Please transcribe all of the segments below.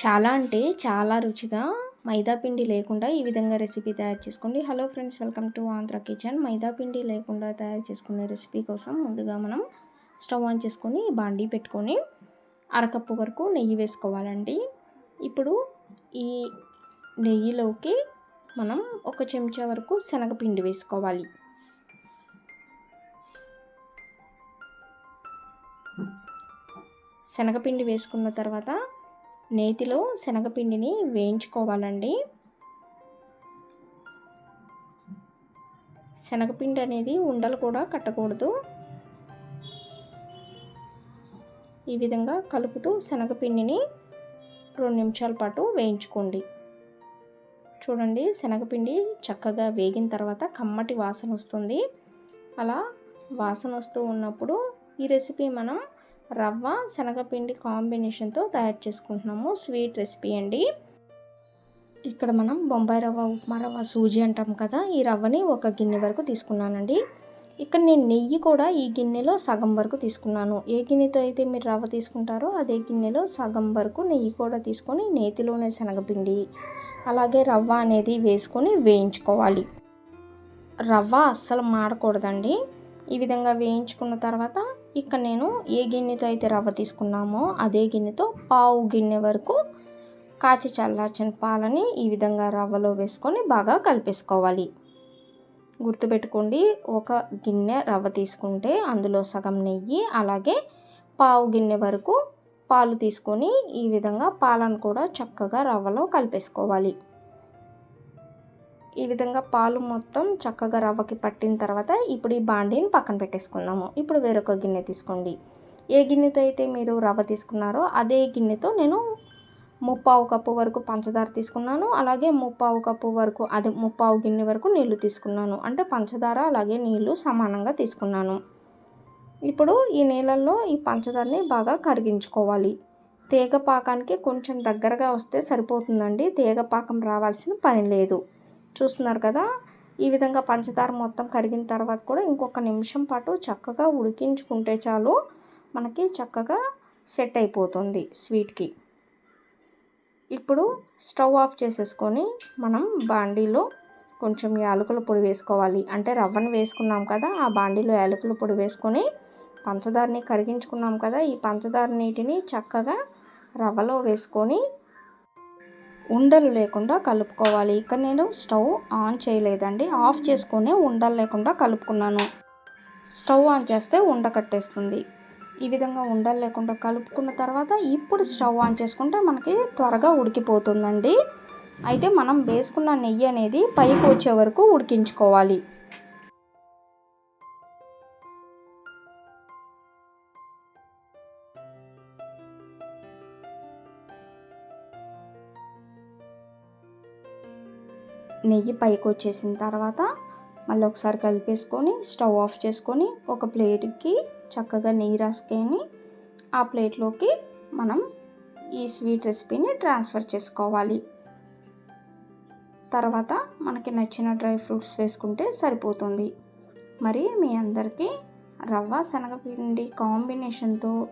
చాలా అంటే చాలా రుచిగా మైదా పిండి లేకుండా ఈ విధంగా రెసిపీ తయారు చేసుకోండి. Hello friends welcome to Andhra kitchen మైదాపిండి లేకుండా తయారు చేసుకునే రెసిపీ కోసం ముందుగా మనం స్టవ్ ఆన్ చేసుకొని బాండీ పెట్టుకొని అరకప్పు వరకు నెయ్యి వేసుకోవాలండి. ఇప్పుడు ఈ నెయ్యిలోకి మనం ఒక చెంచా వరకు శనగపిండి వేసుకోవాలి. శనగపిండి వేసుకున్న తర్వాత నేతిలో శనగపిండిని వేయించుకోవాలండి. శనగపిండి అనేది ఉండలు కూడా కట్టకూడదు. ఈ విధంగా కలుపుతూ శనగపిండిని రెండు నిమిషాల పాటు వేయించుకోండి. చూడండి శనగపిండి చక్కగా వేగిన తర్వాత కమ్మటి వాసన వస్తుంది. అలా వాసన వస్తూ ఉన్నప్పుడు ఈ రెసిపీ మనం రవ్వ శనగపిండి కాంబినేషన్తో తయారు చేసుకుంటున్నాము. స్వీట్ రెసిపీ అండి. ఇక్కడ మనం బొంబాయి రవ్వ ఉప్మా రవ్వ సూజీ అంటాం కదా. ఈ రవ్వని ఒక గిన్నె వరకు తీసుకున్నానండి. ఇక్కడ నేను నెయ్యి కూడా ఈ గిన్నెలో సగం వరకు తీసుకున్నాను. ఏ గిన్నెతో అయితే మీరు రవ్వ తీసుకుంటారో అదే గిన్నెలో సగం వరకు నెయ్యి కూడా తీసుకొని నేతిలోనే శనగపిండి అలాగే రవ్వ అనేది వేసుకొని వేయించుకోవాలి. రవ్వ అస్సలు మాడకూడదండి. ఈ విధంగా వేయించుకున్న తర్వాత ఇక్కడ నేను ఏ గిన్నెతో అయితే రవ్వ తీసుకున్నామో అదే గిన్నెతో పావు గిన్నె వరకు కాచి చల్లార్చిన పాలని ఈ విధంగా రవ్వలో వేసుకొని బాగా కలిపేసుకోవాలి. గుర్తుపెట్టుకోండి ఒక గిన్నె రవ్వ తీసుకుంటే అందులో సగం నెయ్యి అలాగే పావు గిన్నె వరకు పాలు తీసుకొని ఈ విధంగా పాలను కూడా చక్కగా రవ్వలో కలిపేసుకోవాలి. ఈ విధంగా పాలు మొత్తం చక్కగా రవ్వకి పట్టిన తర్వాత ఇప్పుడు ఈ బాండీని పక్కన పెట్టేసుకుందాము. ఇప్పుడు వేరొక గిన్నె తీసుకోండి. ఏ గిన్నెతో అయితే మీరు రవ్వ తీసుకున్నారో అదే గిన్నెతో నేను ముప్పావు కప్పు వరకు పంచదార తీసుకున్నాను. అలాగే ముప్పావు కప్పు వరకు అదే ముప్పావు గిన్నె వరకు నీళ్ళు తీసుకున్నాను. అంటే పంచదార అలాగే నీళ్ళు సమానంగా తీసుకున్నాను. ఇప్పుడు ఈ నీళ్ళల్లో ఈ పంచదారని బాగా కరిగించుకోవాలి. తీగ పాకానికి కొంచెం దగ్గరగా వస్తే సరిపోతుందండి. తీగ పాకం రావాల్సిన పని లేదు. చూస్తున్నారు కదా? ఈ విధంగా పంచదార మొత్తం కరిగిన తర్వాత కూడా ఇంకొక నిమిషం పాటు చక్కగా ఉడికించుకుంటే చాలు మనకి చక్కగా సెట్ అయిపోతుంది స్వీట్కి. ఇప్పుడు స్టవ్ ఆఫ్ చేసేసుకొని మనం బాండీలో కొంచెం యాలకుల పొడి వేసుకోవాలి. అంటే రవ్వను వేసుకున్నాం కదా ఆ బాండీలో యాలకుల పొడి వేసుకొని పంచదారని కరిగించుకున్నాం కదా ఈ పంచదార నీటిని చక్కగా రవ్వలో వేసుకొని ఉండలు లేకుండా కలుపుకోవాలి. ఇక్కడ నేను స్టవ్ ఆన్ చేయలేదండి. ఆఫ్ చేసుకునే ఉండలు లేకుండా కలుపుకున్నాను. స్టవ్ ఆన్ చేస్తే ఉండ కట్టేస్తుంది. ఈ విధంగా ఉండలు లేకుండా కలుపుకున్న తర్వాత ఇప్పుడు స్టవ్ ఆన్ చేసుకుంటే మనకి త్వరగా ఉడికిపోతుందండి. అయితే మనం వేసుకున్న నెయ్యి అనేది పైకి వచ్చే వరకు ఉడికించుకోవాలి. నెయ్యి పైకి వచ్చేసిన తర్వాత మళ్ళీ ఒకసారి కలిపేసుకొని స్టవ్ ఆఫ్ చేసుకొని ఒక ప్లేట్కి చక్కగా నెయ్యి రాసుకొని ఆ ప్లేట్లోకి మనం ఈ స్వీట్ రెసిపీని ట్రాన్స్ఫర్ చేసుకోవాలి. తర్వాత మనకి నచ్చిన డ్రై ఫ్రూట్స్ వేసుకుంటే సరిపోతుంది. మరి మీ అందరికీ రవ్వ శనగపిండి కాంబినేషన్తో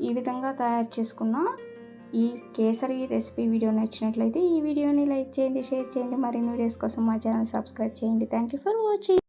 ఈ విధంగా తయారు చేసుకున్న ఈ కేసరి రెసిపీ వీడియో నచ్చినట్లయితే ఈ వీడియోని లైక్ చేయండి షేర్ చేయండి. మరిన్ని వీడియోస్ కోసం మా ఛానల్ సబ్స్క్రైబ్ చేయండి. Thank you for watching.